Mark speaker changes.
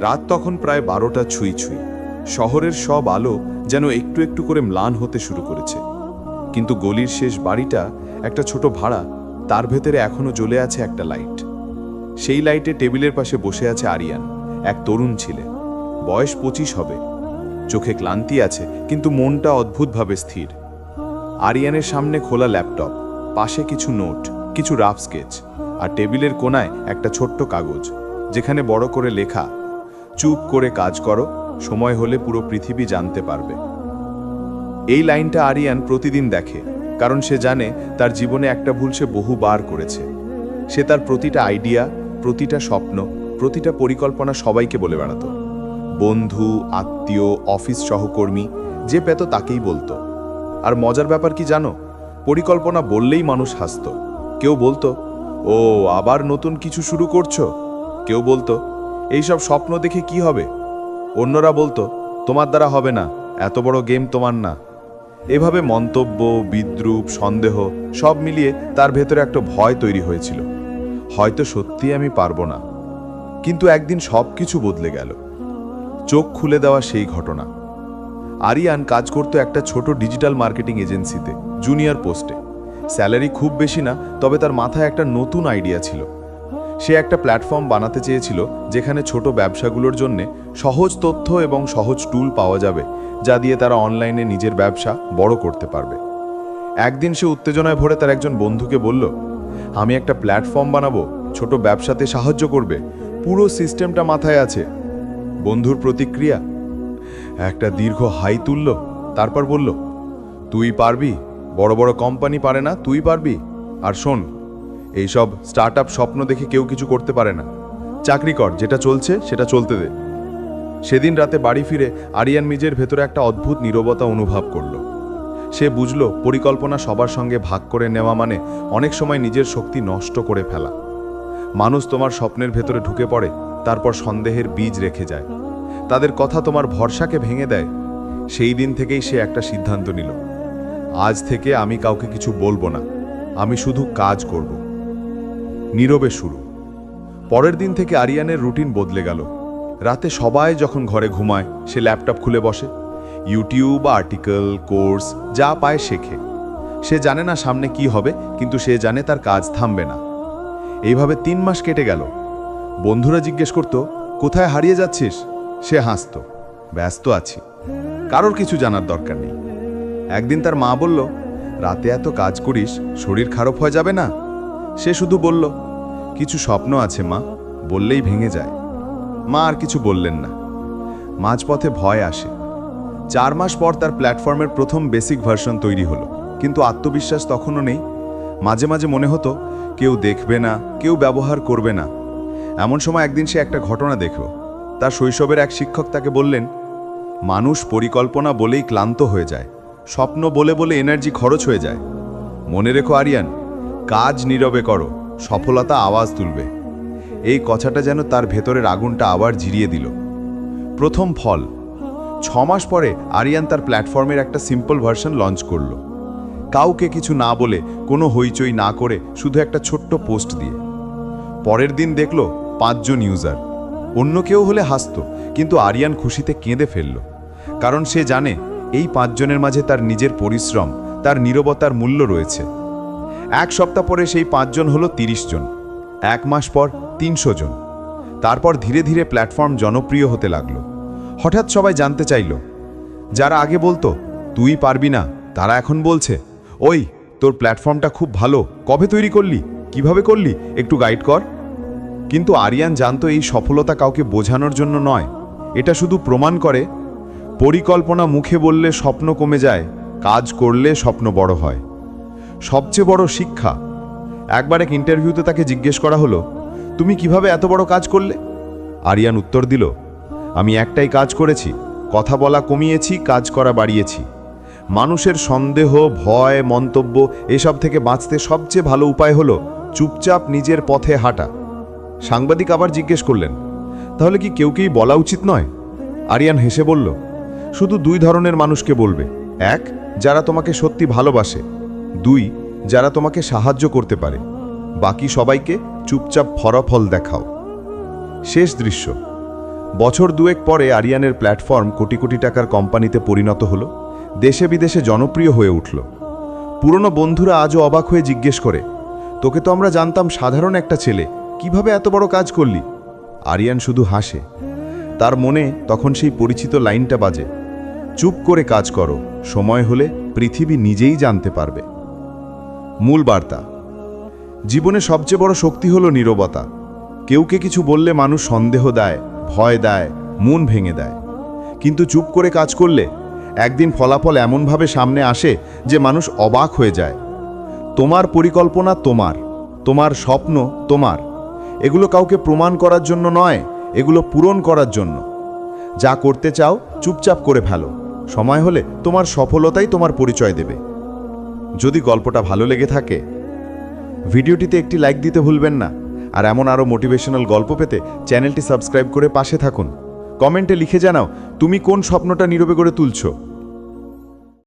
Speaker 1: রাত তখন প্রায় বারোটা ছুঁই ছুঁই। শহরের সব আলো যেন একটু একটু করে ম্লান হতে শুরু করেছে। কিন্তু গলির শেষ বাড়িটা, একটা ছোট ভাড়া, তার ভেতরে এখনও জ্বলে আছে একটা লাইট। সেই লাইটে টেবিলের পাশে বসে আছে আরিয়ান, এক তরুণ ছেলে। বয়স পঁচিশ হবে। চোখে ক্লান্তি আছে, কিন্তু মনটা অদ্ভুতভাবে স্থির। আরিয়ানের সামনে খোলা ল্যাপটপ, পাশে কিছু নোট, কিছু রাফ স্কেচ, আর টেবিলের কোনায় একটা ছোট্ট কাগজ, যেখানে বড় করে লেখা চুপ করে কাজ করো, সময় হলে পুরো পৃথিবী জানতে পারবে। এই লাইনটা আরিয়ান প্রতিদিন দেখে, কারণ সে জানে তার জীবনে একটা ভুল সে বহুবার করেছে। সে তার প্রতিটা আইডিয়া, প্রতিটা স্বপ্ন, প্রতিটা পরিকল্পনা সবাইকে বলে বেড়াতো। বন্ধু, আত্মীয়, অফিস সহকর্মী, যে পেত তাকেই বলতো। আর মজার ব্যাপার কি জানো? পরিকল্পনা বললেই মানুষ হাসত। কেউ বলতো, ও, আবার নতুন কিছু শুরু করছ? কেউ বলতো এইসব স্বপ্ন দেখে কি হবে? অন্যরা বলতো, তোমার দ্বারা হবে না, এত বড় গেম তোমার না। এভাবে মন্তব্য, বিদ্রুপ, সন্দেহ সব মিলিয়ে তার ভেতরে একটা ভয় তৈরি হয়েছিল। হয়তো সত্যি আমি পারব না। কিন্তু একদিন সব কিছু বদলে গেল। চোখ খুলে দেওয়া সেই ঘটনা। আরিয়ান কাজ করত একটা ছোট ডিজিটাল মার্কেটিং এজেন্সিতে, জুনিয়র পোস্টে। স্যালারি খুব বেশি না, তবে তার মাথায় একটা নতুন আইডিয়া ছিল। সে একটা প্ল্যাটফর্ম বানাতে চেয়েছিল যেখানে ছোট ব্যবসাগুলোর জন্য সহজ তথ্য এবং সহজ টুল পাওয়া যাবে, যা দিয়ে তারা অনলাইনে নিজের ব্যবসা বড় করতে পারবে। একদিন সে উত্তেজনায় ভরে তার একজন বন্ধুকে বলল, আমি একটা প্ল্যাটফর্ম বানাবো, ছোট ব্যবসাতে সাহায্য করবে, পুরো সিস্টেমটা মাথায় আছে। বন্ধুর প্রতিক্রিয়া, একটা দীর্ঘ হাই তুলল। তারপর বলল, তুই পারবি, বড় বড় কোম্পানি পারে না, তুই পারবি। আর শোন এইসব স্টার্ট আপ স্বপ্ন দেখে কেউ কিছু করতে পারে না। চাকরি কর, যেটা চলছে সেটা চলতে দে। সেদিন রাতে বাড়ি ফিরে আরিয়ান মিজের ভেতরে একটা অদ্ভুত নীরবতা অনুভব করল। সে বুঝল, পরিকল্পনা সবার সঙ্গে ভাগ করে নেওয়া মানে অনেক সময় নিজের শক্তি নষ্ট করে ফেলা। মানুষ তোমার স্বপ্নের ভেতরে ঢুকে পড়ে, তারপর সন্দেহের বীজ রেখে যায়। তাদের কথা তোমার ভরসাকে ভেঙে দেয়। সেই দিন থেকেই সে একটা সিদ্ধান্ত নিল। আজ থেকে আমি কাউকে কিছু বলব না। আমি শুধু কাজ করব। নীরবে শুরু। পরের দিন থেকে আরিয়ানের রুটিন বদলে গেল। রাতে সবাই যখন ঘরে ঘুমায়, সে ল্যাপটপ খুলে বসে। ইউটিউব, আর্টিকেল, কোর্স, যা পায় শেখে সে জানে না সামনে কি হবে, কিন্তু সে জানে তার কাজ থামবে না। এইভাবে তিন মাস কেটে গেল। বন্ধুরা জিজ্ঞেস করত, কোথায় হারিয়ে যাচ্ছিস? সে হাসত, ব্যস্ত আছি। কারোর কিছু জানার দরকার নেই। একদিন তার মা বলল, রাতে এত কাজ করিস, শরীর খারাপ হয়ে যাবে না? সে শুধু বলল, কিছু স্বপ্ন আছে মা, বললেই ভেঙে যায়। মা আর কিছু বললেন না। মাঝপথে ভয় আসে। চার মাস পর তার প্ল্যাটফর্মের প্রথম বেসিক ভার্সন তৈরি হলো, কিন্তু আত্মবিশ্বাস তখনও নেই। মাঝে মাঝে মনে হতো, কেউ দেখবে না, কেউ ব্যবহার করবে না। এমন সময় একদিন সে একটা ঘটনা দেখল। তার শৈশবের এক শিক্ষক তাকে বললেন, মানুষ পরিকল্পনা বলেই ক্লান্ত হয়ে যায়। স্বপ্ন বলে বলে এনার্জি খরচ হয়ে যায়। মনে রেখো আরিয়ান কাজ নীরবে করো, সফলতা আওয়াজ তুলবে। এই কথাটা যেন তার ভেতরের আগুনটা আবার জিরিয়ে দিল। প্রথম ফল ছ মাস পরে আরিয়ান তার প্ল্যাটফর্মের একটা সিম্পল ভার্সন লঞ্চ করল। কাউকে কিছু না বলে, কোনো হইচই না করে, শুধু একটা ছোট্ট পোস্ট দিয়ে। পরের দিন দেখল পাঁচজন ইউজার। অন্য কেউ হলে হাসত, কিন্তু আরিয়ান খুশিতে কেঁদে ফেলল। কারণ সে জানে, এই পাঁচজনের মাঝে তার নিজের পরিশ্রম, তার নীরবতার মূল্য রয়েছে। এক সপ্তাহ পরে সেই পাঁচজন হলো তিরিশ জন, এক মাস পর তিনশো জন। তারপর ধীরে ধীরে প্ল্যাটফর্ম জনপ্রিয় হতে লাগল। হঠাৎ সবাই জানতে চাইল, যারা আগে বলতো, তুই পারবি না, তারা এখন বলছে, ওই, তোর প্ল্যাটফর্মটা খুব ভালো, কবে তৈরি করলি, কীভাবে করলি, একটু গাইড কর। কিন্তু আরিয়ান জানতো এই সফলতা কাউকে বোঝানোর জন্য নয়, এটা শুধু প্রমাণ করে, পরিকল্পনা মুখে বললে স্বপ্ন কমে যায়, কাজ করলে স্বপ্ন বড় হয়। সবচেয়ে বড় শিক্ষা। একবার এক ইন্টারভিউতে তাকে জিজ্ঞেস করা হলো, তুমি কীভাবে এত বড় কাজ করলে? আরিয়ান উত্তর দিল, আমি একটাই কাজ করেছি, কথা বলা কমিয়েছি, কাজ করা বাড়িয়েছি। মানুষের সন্দেহ, ভয়, মন্তব্য, এসব থেকে বাঁচতে সবচেয়ে ভালো উপায় হলো চুপচাপ নিজের পথে হাঁটা। সাংবাদিক আবার জিজ্ঞেস করলেন, তাহলে কি কেউকেই বলা উচিত নয়? আরিয়ান হেসে বলল, শুধু দুই ধরনের মানুষকে বলবে। এক, যারা তোমাকে সত্যি ভালোবাসে দুই, যারা তোমাকে সাহায্য করতে পারে। বাকি সবাইকে চুপচাপ ফলাফল দেখাও। শেষ দৃশ্য। বছর দুয়েক পরে আরিয়ানের প্ল্যাটফর্ম কোটি কোটি টাকার কোম্পানিতে পরিণত হলো, দেশে বিদেশে জনপ্রিয় হয়ে উঠল। পুরনো বন্ধুরা আজও অবাক হয়ে জিজ্ঞেস করে, তোকে তো আমরা জানতাম সাধারণ একটা ছেলে, কীভাবে এত বড় কাজ করলি? আরিয়ান শুধু হাসে। তার মনে তখন সেই পরিচিত লাইনটা বাজে, চুপ করে কাজ করো, সময় হলে পৃথিবী নিজেই জানতে পারবে। মূল বার্তা। জীবনে সবচেয়ে বড় শক্তি হলো নীরবতা। কেউকে কিছু বললে মানুষ সন্দেহ দেয়, ভয় দেয়, মন ভেঙে দেয়। কিন্তু চুপ করে কাজ করলে একদিন ফলাফল এমনভাবে সামনে আসে যে মানুষ অবাক হয়ে যায়। তোমার পরিকল্পনা তোমার তোমার স্বপ্ন তোমার। এগুলো কাউকে প্রমাণ করার জন্য নয়, এগুলো পূরণ করার জন্য। যা করতে চাও, চুপচাপ করে ফেলো। সময় হলে তোমার সফলতাই তোমার পরিচয় দেবে। যদি গল্পটা ভালো লেগে থাকে, ভিডিওটিতে একটি লাইক দিতে ভুলবেন না। আর এমন আরও মোটিভেশনাল গল্প পেতে চ্যানেলটি সাবস্ক্রাইব করে পাশে থাকুন। কমেন্টে লিখে জানাও, তুমি কোন স্বপ্নটা নীরবে করে তুলছো?